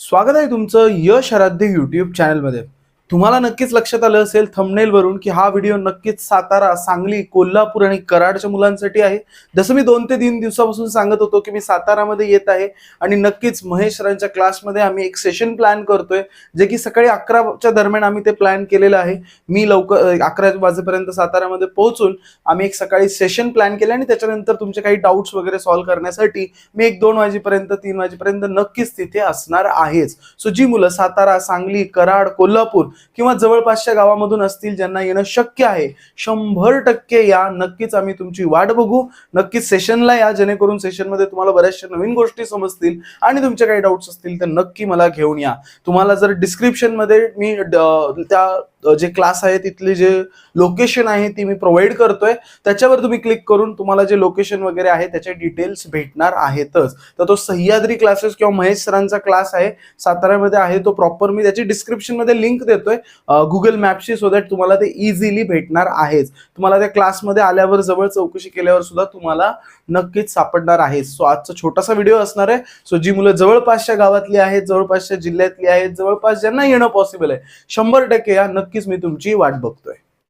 स्वागत आहे तुमचं यश आराध्य युट्यूब चॅनलमध्ये तुम्हाला नक्कीच लक्षात आलं असेल thumbnail वरून की हा व्हिडिओ नक्कीच सातारा सांगली कोल्हापूर आणि कराडच्या मुलांसाठी आहे. जसं मी दोन ते तीन दिवसापासून सांगत होतो की मी सातारामध्ये येत आहे आणि नक्कीच महेश सरांच्या क्लासमध्ये आम्ही एक सेशन प्लॅन करतोय जे की सकाळी अकराच्या दरम्यान आम्ही ते प्लॅन केलेलं आहे. मी लवकर अकरा वाजेपर्यंत सातारामध्ये पोहोचून आम्ही एक सकाळी सेशन प्लॅन केलं आणि त्याच्यानंतर तुमचे काही डाऊट्स वगैरे सॉल्व्ह करण्यासाठी मी एक दोन वाजेपर्यंत तीन वाजेपर्यंत नक्कीच तिथे असणार आहेच. सो जी मुलं सातारा सांगली कराड कोल्हापूर किंवा जवळपासच्या गावामधून असतील ज्यांना येणं शक्य आहे शंभर टक्के या. नक्कीच आम्ही तुमची वाट बघू. नक्कीच सेशनला या जेणेकरून सेशनमध्ये तुम्हाला बऱ्याचशा नवीन गोष्टी समजतील आणि तुमचे काही डाऊट्स असतील तर नक्की मला घेऊन या. तुम्हाला जर डिस्क्रिप्शनमध्ये मी त्या जे क्लास आहे तिथली जे लोकेशन आहे ती मी प्रोव्हाइड करतोय. त्याच्यावर तुम्ही क्लिक करून तुम्हाला जे लोकेशन वगैरे आहे त्याचे डिटेल्स भेटणार आहेतच. तर तो सह्याद्री क्लासेस किंवा महेश सरांचा क्लास आहे साताऱ्यामध्ये आहे तो प्रॉपर मी त्याची डिस्क्रिप्शनमध्ये लिंक देतोय गुगल मॅपशी सो दॅट तुम्हाला ते इझिली भेटणार आहेच. तुम्हाला त्या क्लासमध्ये आल्यावर जवळ चौकशी केल्यावर सुद्धा तुम्हाला नक्कीच सापडणार आहे सो आजचा छोटासा व्हिडिओ असणार आहे. सो जी मुलं जवळपासच्या गावातली आहेत जवळपासच्या जिल्ह्यातली आहेत जवळपास ज्यांना येणं पॉसिबल आहे शंभर टक्के या नक्कीच मी तुमची वाट बघतोय.